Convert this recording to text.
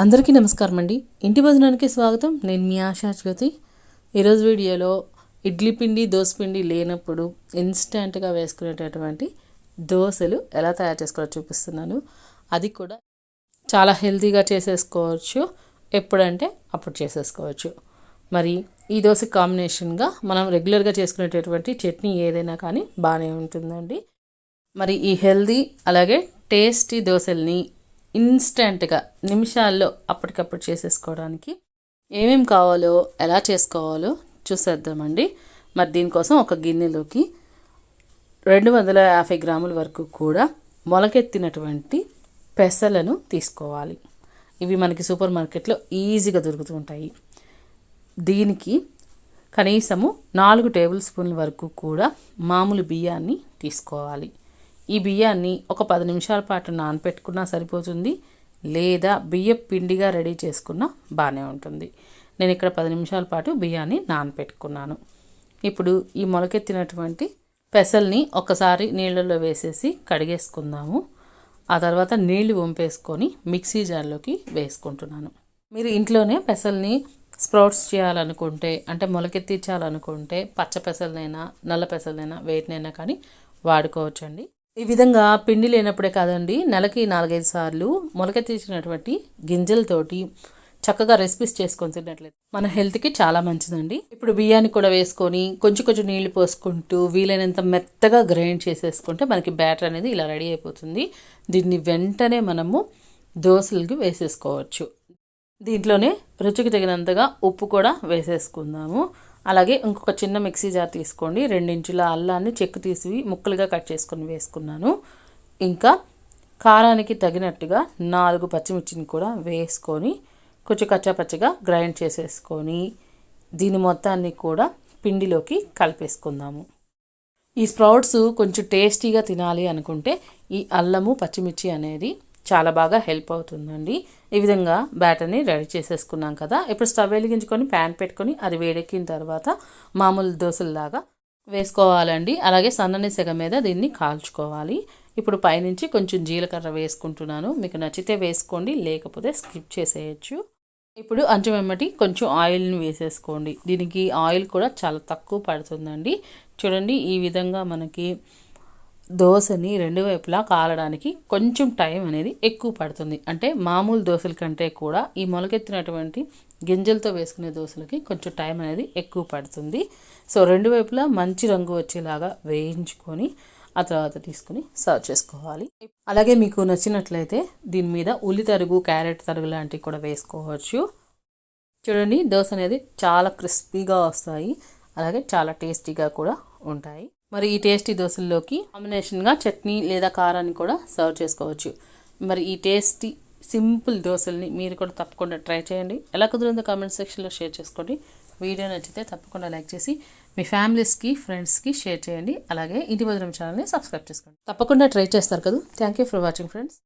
అందరికీ నమస్కారం అండి ఇంటి భోజనానికి స్వాగతం. నేను మీ ఆశా జ్యోతి. ఈరోజు వీడియోలో ఇడ్లీ పిండి దోశ పిండి లేనప్పుడు ఇన్స్టెంట్గా వేసుకునేటటువంటి దోశలు ఎలా తయారు చేసుకోవాలో చూపిస్తున్నాను. అది కూడా చాలా హెల్తీగా చేసేసుకోవచ్చు. ఎప్పుడంటే అప్పుడు చేసేసుకోవచ్చు. మరి ఈ దోశ కాంబినేషన్గా మనం రెగ్యులర్గా చేసుకునేటటువంటి చట్నీ ఏదైనా కానీ బాగానే ఉంటుందండి. మరి ఈ హెల్దీ అలాగే టేస్టీ దోశల్ని ఇన్స్టెంట్గా నిమిషాల్లో అప్పటికప్పుడు చేసేసుకోవడానికి ఏమేం కావాలో ఎలా చేసుకోవాలో చూసేద్దామండి. మరి దీనికోసం ఒక గిన్నెలోకి రెండు వందల యాభై గ్రాముల వరకు కూడా మొలకెత్తినటువంటి పెసలను తీసుకోవాలి. ఇవి మనకి సూపర్ మార్కెట్లో ఈజీగా దొరుకుతూ ఉంటాయి. దీనికి కనీసము నాలుగు టేబుల్ స్పూన్ల వరకు కూడా మామూలు బియ్యాన్ని తీసుకోవాలి. ఈ బియ్యాన్ని ఒక పది నిమిషాల పాటు నానపెట్టుకున్నా సరిపోతుంది లేదా బియ్యం పిండిగా రెడీ చేసుకున్నా బాగానే ఉంటుంది. నేను ఇక్కడ పది నిమిషాల పాటు బియ్యాన్ని నానపెట్టుకున్నాను. ఇప్పుడు ఈ మొలకెత్తినటువంటి పెసల్ని ఒకసారి నీళ్ళల్లో వేసేసి కడిగేసుకుందాము. ఆ తర్వాత నీళ్ళు వంపేసుకొని మిక్సీ జార్లోకి వేసుకుంటున్నాను. మీరు ఇంట్లోనే పెసల్ని స్ప్రౌట్స్ చేయాలనుకుంటే అంటే మొలకెత్తించాలనుకుంటే పచ్చ పెసలనైనా నల్ల పెసలనైనా వేటినైనా కానీ వాడుకోవచ్చండి. ఈ విధంగా పిండి లేనప్పుడే కాదండి నెలకి నాలుగైదు సార్లు మొలకెత్తించినటువంటి గింజలతోటి చక్కగా రెసిపీస్ చేసుకొని తిన్నట్లయితే మన హెల్త్కి చాలా మంచిదండి. ఇప్పుడు బియ్యాన్ని కూడా వేసుకొని కొంచెం కొంచెం నీళ్ళు పోసుకుంటూ వీలైనంత మెత్తగా గ్రైండ్ చేసేసుకుంటే మనకి బ్యాటర్ అనేది ఇలా రెడీ అయిపోతుంది. దీన్ని వెంటనే మనము దోశలకి వేసేసుకోవచ్చు. దీంట్లోనే రుచికి తగినంతగా ఉప్పు కూడా వేసేసుకుందాము. అలాగే ఇంకొక చిన్న మిక్సీ జార్ తీసుకోండి. రెండించుల అల్లాన్ని చెక్కు తీసి ముక్కలుగా కట్ చేసుకొని వేసుకున్నాను. ఇంకా కారానికి తగినట్టుగా నాలుగు పచ్చిమిర్చిని కూడా వేసుకొని కొంచెం కచ్చాపచ్చగా గ్రైండ్ చేసేసుకొని దీని మొత్తాన్ని కూడా పిండిలోకి కలిపేసుకుందాము. ఈ స్ప్రౌట్స్ కొంచెం టేస్టీగా తినాలి అనుకుంటే ఈ అల్లము పచ్చిమిర్చి అనేది చాలా బాగా హెల్ప్ అవుతుందండి. ఈ విధంగా బ్యాటర్ని రెడీ చేసేసుకున్నాం కదా. ఇప్పుడు స్టవ్ వెలిగించుకొని ప్యాన్ పెట్టుకొని అది వేడెక్కిన తర్వాత మామూలు దోశలాగా వేసుకోవాలండి. అలాగే సన్నని సెగ మీద దీన్ని కాల్చుకోవాలి. ఇప్పుడు పైనుంచి కొంచెం జీలకర్ర వేసుకుంటున్నాను. మీకు నచ్చితే వేసుకోండి లేకపోతే స్కిప్ చేసేయచ్చు. ఇప్పుడు అంచు వెమ్మటి కొంచెం ఆయిల్ని వేసేసుకోండి. దీనికి ఆయిల్ కూడా చాలా తక్కువ పడుతుందండి. చూడండి ఈ విధంగా మనకి దోశని రెండు వైపులా కాలడానికి కొంచెం టైం అనేది ఎక్కువ పడుతుంది. అంటే మామూలు దోశల కంటే కూడా ఈ మొలకెత్తినటువంటి గింజలతో వేసుకునే దోశలకి కొంచెం టైం అనేది ఎక్కువ పడుతుంది. సో రెండు వైపులా మంచి రంగు వచ్చేలాగా వేయించుకొని ఆ తర్వాత తీసుకుని సర్వ్ చేసుకోవాలి. అలాగే మీకు నచ్చినట్లయితే దీని మీద ఉల్లి తరుగు క్యారెట్ తరుగు లాంటివి కూడా వేసుకోవచ్చు. చూడండి దోశ అనేది చాలా క్రిస్పీగా వస్తాయి. అలాగే చాలా టేస్టీగా కూడా ఉంటాయి. మరి ఈ టేస్టీ దోశల్లోకి కాంబినేషన్గా చట్నీ లేదా కారాన్ని కూడా సర్వ్ చేసుకోవచ్చు. మరి ఈ టేస్టీ సింపుల్ దోశల్ని మీరు కూడా తప్పకుండా ట్రై చేయండి. ఎలా కుదిరిందో కామెంట్ సెక్షన్లో షేర్ చేసుకోండి. వీడియో నచ్చితే తప్పకుండా లైక్ చేసి మీ ఫ్యామిలీస్కి ఫ్రెండ్స్కి షేర్ చేయండి. అలాగే ఇంటి భద్రం ఛానల్ని సబ్స్క్రైబ్ చేసుకోండి. తప్పకుండా ట్రై చేస్తారు కదా. Thank you for watching friends.